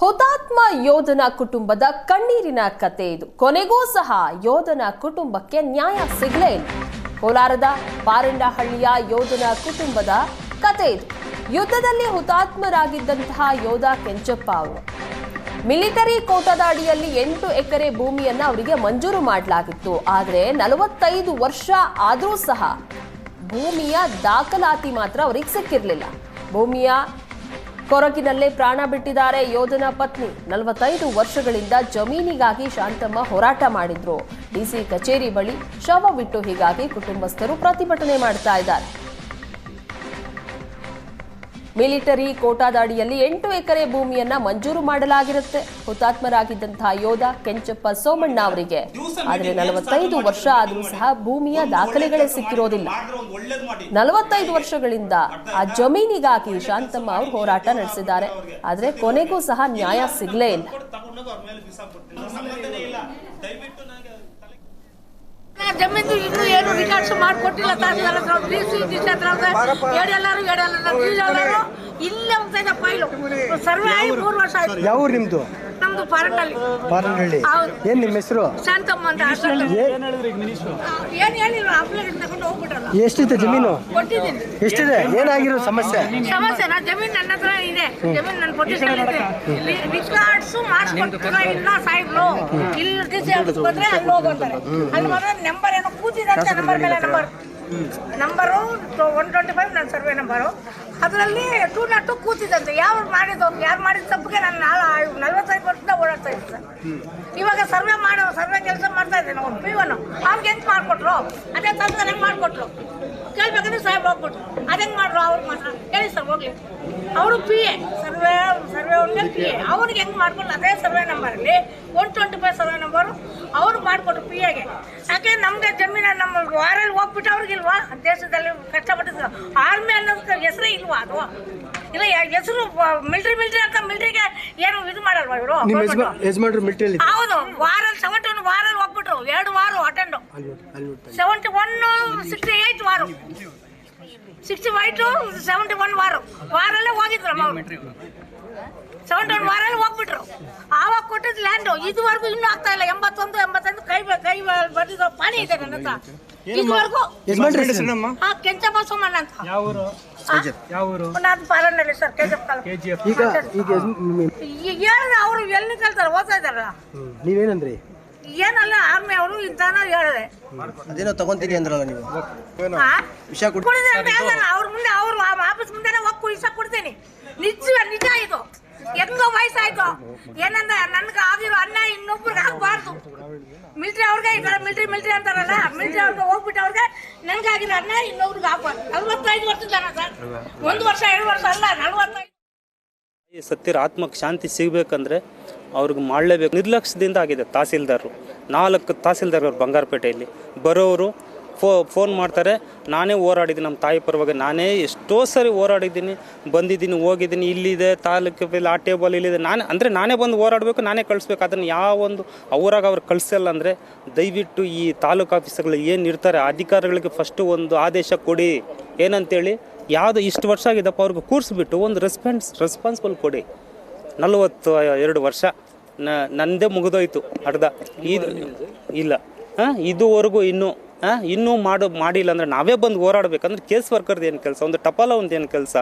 ಹುತಾತ್ಮ ಯೋಧನ ಕುಟುಂಬದ ಕಣ್ಣೀರಿನ ಕತೆ ಇದು. ಕೊನೆಗೂ ಸಹ ಯೋಧನ ಕುಟುಂಬಕ್ಕೆ ನ್ಯಾಯ ಸಿಗಲೇ ಇಲ್ಲ. ಕೋಲಾರದ ಪಾರಂಡಹಳ್ಳಿಯ ಯೋಧನ ಕುಟುಂಬದ ಕತೆ ಇದು. ಯುದ್ಧದಲ್ಲಿ ಹುತಾತ್ಮರಾಗಿದ್ದಂತಹ ಯೋಧ ಕೆಂಚಪ್ಪ ಅವರು. ಮಿಲಿಟರಿ ಕೋಟದ ಅಡಿಯಲ್ಲಿ ಎಂಟು ಎಕರೆ ಭೂಮಿಯನ್ನು ಅವರಿಗೆ ಮಂಜೂರು ಮಾಡಲಾಗಿತ್ತು. ಆದರೆ ನಲವತ್ತೈದು ವರ್ಷ ಆದರೂ ಸಹ ಭೂಮಿಯ ದಾಖಲಾತಿ ಮಾತ್ರ ಅವರಿಗೆ ಸಿಕ್ಕಿರಲಿಲ್ಲ. ಭೂಮಿಯ ಕೊರಗಿನಲ್ಲೇ ಪ್ರಾಣ ಬಿಟ್ಟಿದ್ದಾರೆ ಯೋಧನ ಪತ್ನಿ. ನಲವತ್ತೈದು ವರ್ಷಗಳಿಂದ ಜಮೀನಿಗಾಗಿ ಶಾಂತಮ್ಮ ಹೋರಾಟ ಮಾಡಿದ್ರು. ಡಿಸಿ ಕಚೇರಿ ಬಳಿ ಶವವಿಟ್ಟು ಹೀಗಾಗಿ ಕುಟುಂಬಸ್ಥರು ಪ್ರತಿಭಟನೆ ಮಾಡ್ತಾ ಇದ್ದಾರೆ. ಮಿಲಿಟರಿ ಕೋಟಾದ ಅಡಿಯಲ್ಲಿ ಎಂಟು ಎಕರೆ ಭೂಮಿಯನ್ನ ಮಂಜೂರು ಮಾಡಲಾಗಿರುತ್ತೆ. ಹುತಾತ್ಮರಾಗಿದ್ದಂತಹ ಯೋಧ ಕೆಂಚಪ್ಪ ಸೋಮಣ್ಣ ಅವರಿಗೆ. ಆದರೆ ನಲವತ್ತೈದು ವರ್ಷ ಆದರೂ ಸಹ ಭೂಮಿಯ ದಾಖಲೆಗಳೇ ಸಿಕ್ಕಿರೋದಿಲ್ಲ. ನಲವತ್ತೈದು ವರ್ಷಗಳಿಂದ ಆ ಜಮೀನಿಗಾಗಿ ಶಾಂತಮ್ಮ ಅವರು ಹೋರಾಟ ನಡೆಸಿದ್ದಾರೆ. ಆದರೆ ಕೊನೆಗೂ ಸಹ ನ್ಯಾಯ ಸಿಗಲೇ ಇಲ್ಲ ತಗೊಂಡೋಗಿ ಅವ್ರ ಮೇಲೆ ಬಿಸಾಕ್ಬಿಡ್ತೀನಿ ನನ್ನ ಸಂಬಂಧನೇ ಇಲ್ಲ ದಯವಿಟ್ಟು ನನಗೆ ತಲೆ ನಾ ಜಮೀನು ಇನ್ನೂ ಏನು ರಿಕಾರ್ಡ್ಸ್ ಮಾಡಿಕೊಟ್ಟಿಲ್ಲ. ತಹಸೀಲ್ದಾರ್ ಹತ್ರ ಡಿ ಸಿ ಡಿ ಸಿ ಹತ್ರ ಏಡೆಲ್ಲರೂ ಏಡೆಲ್ಲರೂ ಇಲ್ಲೇ ಹೋಗ್ತಾ ಇದೆ ಫೈಲು ಸರ್ವೆ ಆಗಿ ಮೂರು ವರ್ಷ ಆಯ್ತು. ಯಾವ ಊರು ನಿಮ್ದು ನಮ್ದು ಪಾರನಹಳ್ಳಿ ಹೌದು. ಏನ್ ನಿಮ್ಮ ಹೆಸರು? ಶಾಂತಮ್ಮ ಅಂತ ಏನ್ ಏನು ಹೇಳಿಲ್ಲ ಅಪ್ಲಿಕೇಶನ್ ತಗೊಂಡು ಹೋಗ್ಬಿಟ್ರಲ್ಲ. ಎಷ್ಟಿದೆ ಜಮೀನು? ಕೊಟ್ಟಿದ್ದೀನಿ. ಎಷ್ಟಿದೆ? ಏನಾಗಿರೋ ಸಮಸ್ಯೆ? ಸಮಸ್ಯೆ ನಾ ಜಮೀನು ನನ್ನ ಹತ್ರ ಜಮೀನು ನನ್ನ ಪೊಸಿಷನ್ ಇದೆ ರಿಕಾರ್ಡ್ಸ್ ಮಾಡಿಸ್ಕೊಟ್ಟಿಲ್ಲ ಇಲ್ಲ ಸಾಹೇಬ್ರು ಇಲ್ಲಿ ಆಫೀಸ್ ಬಂದ್ರೆ ಅಲ್ಲಿ ಹೋಗೋತಾರೆ ಅಲ್ಲಿ ಮಾತ್ರ ನಂಬರ್ ಏನೋ? ಕೂತಿದಂತೆ ನಂಬರ್ ಮೇಲೆ number number one twenty five ನನ್ನ ಸರ್ವೆ ನಂಬರು ಅದರಲ್ಲಿ ಟೂ ನಾಟ್ ಟು ಕೂತಿದ್ದಂತೆ. ಯಾರು ಮಾಡಿದ್ದು? ಯಾರು ಮಾಡಿದ ತಪ್ಪಿಗೆ ನಾನು ನಾಳೆ ನಲ್ವತ್ತೈದು ವರ್ಷದಿಂದ ಓಡಾಡ್ತಾ ಇದ್ದೆ ಸರ್. ಇವಾಗ ಸರ್ವೆ ಮಾಡೋ ಸರ್ವೆ ಕೆಲಸ ಮಾಡ್ತಾ ಇದ್ದೇನೆ. ನಾವು ಪಿ ಒನ್ ಅವ್ರಿಗೆ ಹೆಂಗೆ ಮಾಡಿಕೊಟ್ರು? ಅದೇ ತಂದು ನನಗೆ ಮಾಡಿಕೊಟ್ರು? ಕೇಳ್ಬೇಕಂದ್ರೆ ಸಾಹೇಬ್ ಹೋಗ್ಬಿಟ್ರು. ಅದು ಹೆಂಗೆ ಮಾಡ್ರು? ಅವ್ರಿಗೆ ಮಾತ್ರ. ಹೇಳಿ ಸರ್, ಹೋಗ್ಲಿ. ಅವರು ಪಿ ಎ ಸರ್ವೆ ಸರ್ವೆ ಅವ್ರಿಗೆ ಪಿ ಎ ಅವ್ರಿಗೆ ಹೆಂಗೆ ಮಾಡ್ಕೊಂಡು ಅದೇ survey ನಂಬರಲ್ಲಿ one twenty five survey number ಅವ್ರಿಗೆ ಮಾಡಿಕೊಟ್ರು ಪಿ ಎಗೆ ಯಾಕೆ ನಮ್ಗೆ ಜಮೀನ ನಮ್ಮ ವಾರಲ್ಲಿ ಹೋಗ್ಬಿಟ್ಟು ಅವ್ರಿಗಿಲ್ವಾ ದೇಶದಲ್ಲಿ ಕಷ್ಟಪಟ್ಟಿದ್ರು ಆರ್ಮಿ ಅನ್ನೋದಕ್ಕೆ ಹೆಸರೇ ಇಲ್ವಾ ಅದು? ಇಲ್ಲ ಹೆಸರು ಮಿಲ್ಟ್ರಿ ಮಿಲ್ಟ್ರಿ ಅಂತ ಮಿಲ್ಟ್ರಿಗೆ ಏನು ಇದು ಮಾಡಲ್ವಾ ಇವರು? ಹೌದು ವಾರಲ್ಲಿ ಸೆವೆಂಟಿ ಒನ್ ವಾರಲ್ಲಿ ಹೋಗ್ಬಿಟ್ರು. ಎರಡು ವಾರ attend seventy one sixty eight ವಾರು. Sixty eight seventy one ವಾರು. ವಾರಲ್ಲೇ ಹೋಗಿದ್ರು ಸೆವೆಂಟಿ ಒನ್ ವಾರಲ್ಲಿ ಹೋಗ್ಬಿಟ್ರು. ಆವಾಗ ಕೊಟ್ಟಿದ್ದು ಲ್ಯಾಂಡು ಇದುವರೆಗೂ ಇನ್ನೂ ಆಗ್ತಾ ಇಲ್ಲ. ಎಂಬತ್ತೊಂದು ಎಂಬತ್ತೊಂದು ಕೈ ಬ- ಕೈ ಇದೆ ನನ್ನ ಹತ್ರ. ಇದುವರೆಗೂ ಕೆಂಚಪ್ಪ ಸೋಮಣ್ಣ ಅಂತ. ಯಾವ ಊರು ಆ? ಯಾವ ಊರು ನಾನು ಪಾಲನಲ್ಲಿ ಸರ್ ಕೆಂಚಪ್ಪ ಈಗ ಈಗ ಯಜಮ್- ಹೇಳಿದ್ರೆ ಅವರು ಎಲ್ಲಿ ಕಲ್ತಾರೆ? ಓದ್ತಾ ಇದ್ದಾರಲ್ಲ? ನೀವೇನಂದ್ರಿ? ಏನಲ್ಲ ಆರ್ಮಿ ಅವರು ಇಂತಾನ ಹೇಳಿದೆ. ಅದೇನೋ ತಗೊಂತೀನಿ ಅಂದ್ರಲ್ಲ ನೀವು. ಆ? ವಿಷ ಕುಡಿದ್ರೆ ಕುಡಿದೆ ಅವ್ರ ಮುಂದೆ ಅವ್ರು ವಾಪಸ್ ಮುಂದೆನೆ ಹೋಗಿ ಕುಯ್ಸ ಕೊಡ್ತೀನಿ. ನಿಜ ನಿಜ ಇದು. ಹೆಂಗೋ ವಯಸ್ಸಾಯ್ತು. ಏನಂದ ನನ್ಗೆ ಆಗಿರೋ ಅನ್ನ ಇನ್ನೊಬ್ರಿಗೆ ಆಗ್ಬಾರ್ದು. ಮಿಲ್ಟ್ರಿ ಅವ್ರಿಗೆ ಈ ಕಡೆ ಮಿಲ್ಟ್ರಿ ಮಿಲ್ಟ್ರಿ ಅಂತಾರಲ್ಲ ಮಿಲ್ಟ್ರಿ ಅವ್ರಿಗೆ ಹೋಗ್ಬಿಟ್ಟು ಅವ್ರಿಗೆ ನನ್ಗಾಗಿರೋ ಅನ್ನ ಇನ್ನೊಬ್ರಿಗೆ ಆಗ್ಬಾರ್ದು. ನಲ್ವತ್ತೈದು ವರ್ಷದ ಒಂದು ವರ್ಷ, ಎರಡು ವರ್ಷ ಅಲ್ಲ, ನಲ್ವತ್ತೈದು. ಸತ್ತಿರ ಆತ್ಮಕ್ಕೆ ಶಾಂತಿ ಸಿಗ್ಬೇಕಂದ್ರೆ ಅವ್ರಿಗೆ ಮಾಡಲೇಬೇಕು. ನಿರ್ಲಕ್ಷ್ಯದಿಂದ ಆಗಿದೆ ತಹಸೀಲ್ದಾರರು. ನಾಲ್ಕು ತಹಸೀಲ್ದಾರ್ ಬಂಗಾರಪೇಟೆಯಲ್ಲಿ. ಬರೋರು ಫೋ ಫೋನ್ ಮಾಡ್ತಾರೆ, ನಾನೇ ಹೋರಾಡಿದ್ದೀನಿ, ನಮ್ಮ ತಾಯಿ ಪರವಾಗಿ ನಾನೇ ಎಷ್ಟೋ ಸರಿ ಹೋರಾಡಿದ್ದೀನಿ, ಬಂದಿದ್ದೀನಿ, ಹೋಗಿದ್ದೀನಿ, ಇಲ್ಲಿದೆ, ತಾಲೂಕು ಇಲ್ಲಿ ಆ ಟೇಬಲ್ ಇಲ್ಲಿದೆ, ನಾನು, ಅಂದರೆ ನಾನೇ ಬಂದು ಹೋರಾಡಬೇಕು, ನಾನೇ ಕಳಿಸ್ಬೇಕು, ಅದನ್ನು ಯಾವೊಂದು ಅವರಾಗ ಅವ್ರು ಕಳಿಸಲ್ಲ ಅಂದರೆ ದಯವಿಟ್ಟು ಈ ತಾಲೂಕು ಆಫೀಸ್ಗಳು ಏನು ಇರ್ತಾರೆ, ಅಧಿಕಾರಿಗಳಿಗೆ ಫಸ್ಟು ಒಂದು ಆದೇಶ ಕೊಡಿ, ಏನಂತೇಳಿ, ಯಾವುದು ಇಷ್ಟು ವರ್ಷ ಆಗಿದ್ದಪ್ಪ, ಅವ್ರಿಗೆ ಕೂರಿಸ್ಬಿಟ್ಟು ಒಂದು ರೆಸ್ಪಾನ್ಸ್ ರೆಸ್ಪಾನ್ಸಿಬಲ್ ಕೊಡಿ. ನಲವತ್ತು ಎರಡು ವರ್ಷ, ನ ನನ್ನದೇ ಮುಗಿದೋಯ್ತು, ಅರ್ಧ. ಇದು, ಇಲ್ಲ, ಹಾಂ, ಇದುವರೆಗೂ ಇನ್ನೂ ಇನ್ನೂ ಮಾಡು ಮಾಡಿಲ್ಲ ಅಂದರೆ ನಾವೇ ಬಂದು ಹೋರಾಡಬೇಕಂದ್ರೆ ಕೇಸ್ ವರ್ಕರ್ದು ಏನು ಕೆಲಸ? ಒಂದು ಟಪಾಲ ಒಂದು ಏನು ಕೆಲಸ?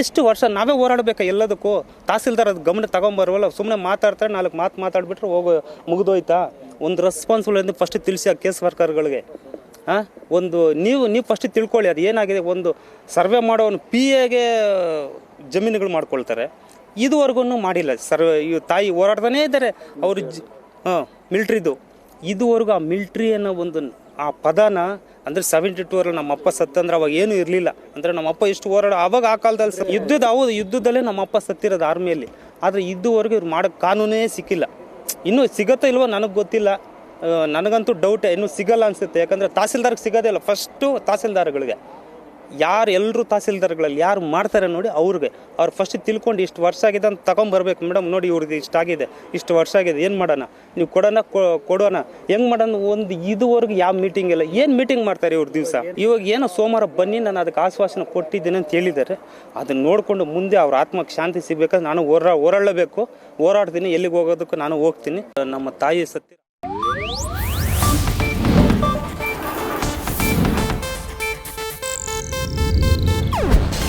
ಎಷ್ಟು ವರ್ಷ ನಾವೇ ಹೋರಾಡಬೇಕಾ ಎಲ್ಲದಕ್ಕೂ? ತಹಸೀಲ್ದಾರ್ ಅದು ಗಮನ ತಗೊಂಬರ್ವಲ್ಲ ಸುಮ್ಮನೆ ಮಾತಾಡ್ತಾರೆ, ನಾಲ್ಕು ಮಾತು ಮಾತಾಡಿಬಿಟ್ರೆ ಹೋಗೋ, ಮುಗಿದೋಯ್ತಾ? ಒಂದು ರೆಸ್ಪಾನ್ಸಿಬಲ್ ಎಂದು ಫಸ್ಟ್ ತಿಳಿಸಿ ಆ ಕೇಸ್ ವರ್ಕರ್ಗಳಿಗೆ. ಹಾಂ ಒಂದು ನೀವು ನೀವು ಫಸ್ಟ್ ತಿಳ್ಕೊಳ್ಳಿ, ಅದು ಏನಾಗಿದೆ? ಒಂದು ಸರ್ವೆ ಮಾಡೋನು ಪಿ ಎಗೆ ಜಮೀನುಗಳು ಮಾಡ್ಕೊಳ್ತಾರೆ. ಇದುವರೆಗೂ ಮಾಡಿಲ್ಲ. ಸರ್ವೆ ಇವ್ ತಾಯಿ ಹೋರಾಡ್ತಾನೇ ಇದ್ದಾರೆ. ಅವರು ಜ್ ಹಾಂ, ಮಿಲ್ಟ್ರಿದು. ಇದುವರೆಗೂ ಆ ಮಿಲ್ಟ್ರಿ ಅನ್ನೋ ಒಂದು ಆ ಪದನ ಅಂದರೆ ಸೆವೆಂಟಿ ಟೂ ಅಲ್ಲಿ ನಮ್ಮ ಅಪ್ಪ ಸತ್ತಂದ್ರೆ ಅವಾಗ ಏನು ಇರಲಿಲ್ಲ. ಅಂದ್ರೆ ನಮ್ಮ ಅಪ್ಪ ಎಷ್ಟು ಹೋರಾಡ ಅವಾಗ ಆ ಕಾಲದಲ್ಲಿ ಯುದ್ಧದ ಹೌದು, ಯುದ್ಧದಲ್ಲೇ ನಮ್ಮ ಅಪ್ಪ ಸತ್ತಿರೋದು ಆರ್ಮಿಯಲ್ಲಿ ಆದರೆ ಇದುವರೆಗೂ ಇವ್ರು ಮಾಡೋ ಕಾನೂನೇ ಸಿಕ್ಕಿಲ್ಲ. ಇನ್ನೂ ಸಿಗತ್ತೋ ಇಲ್ವೋ ನನಗೆ ಗೊತ್ತಿಲ್ಲ. ನನಗಂತೂ ಡೌಟ್ ಇನ್ನೂ ಸಿಗಲ್ಲ ಅನ್ಸುತ್ತೆ. ಯಾಕಂದ್ರೆ ತಹಸೀಲ್ದಾರ್ಗೆ ಸಿಗೋದೇ ಇಲ್ಲ. ಫಸ್ಟು ತಹಸೀಲ್ದಾರ್ಗಳಿಗೆ. ಯಾರು ಎಲ್ಲರೂ ತಹಸೀಲ್ದಾರ್ಗಳಲ್ಲಿ ಯಾರು ಮಾಡ್ತಾರೆ ನೋಡಿ ಅವ್ರಿಗೆ. ಅವ್ರು ಫಸ್ಟ್ ತಿಳ್ಕೊಂಡು ಇಷ್ಟು ವರ್ಷ ಆಗಿದೆ ಅಂತ ತಗೊಂಬರ್ಬೇಕು ಮೇಡಮ್ ನೋಡಿ ಇವ್ರದ್ದು ಇಷ್ಟು ಆಗಿದೆ, ಇಷ್ಟು ವರ್ಷ ಆಗಿದೆ, ಏನು ಮಾಡೋಣ? ನೀವು ಕೊಡೋಣ ಕೊಡೋಣ. ಹೆಂಗೆ ಮಾಡೋಣ? ಒಂದು ಇದುವರೆಗೂ ಯಾವ ಮೀಟಿಂಗ್ ಇಲ್ಲ. ಏನು ಮೀಟಿಂಗ್ ಮಾಡ್ತಾರೆ ಇವ್ರ ದಿವಸ? ಇವಾಗ ಏನೋ ಸೋಮವಾರ ಬನ್ನಿ, ನಾನು ಅದಕ್ಕೆ ಆಶ್ವಾಸನೆ ಕೊಟ್ಟಿದ್ದೀನಿ ಅಂತ ಹೇಳಿದ್ದಾರೆ. ಅದನ್ನು ನೋಡಿಕೊಂಡು ಮುಂದೆ ಅವ್ರ ಆತ್ಮಕ್ಕೆ ಶಾಂತಿ ಸಿಗಬೇಕಂದ್ರೆ ನಾನು ಹೋರಾ ಹೋರಾಡಲೇಬೇಕು ಹೋರಾಡ್ತೀನಿ, ಎಲ್ಲಿಗೆ ಹೋಗೋದಕ್ಕೂ ನಾನು ಹೋಗ್ತೀನಿ. ನಮ್ಮ ತಾಯಿ ಸತ್ಯ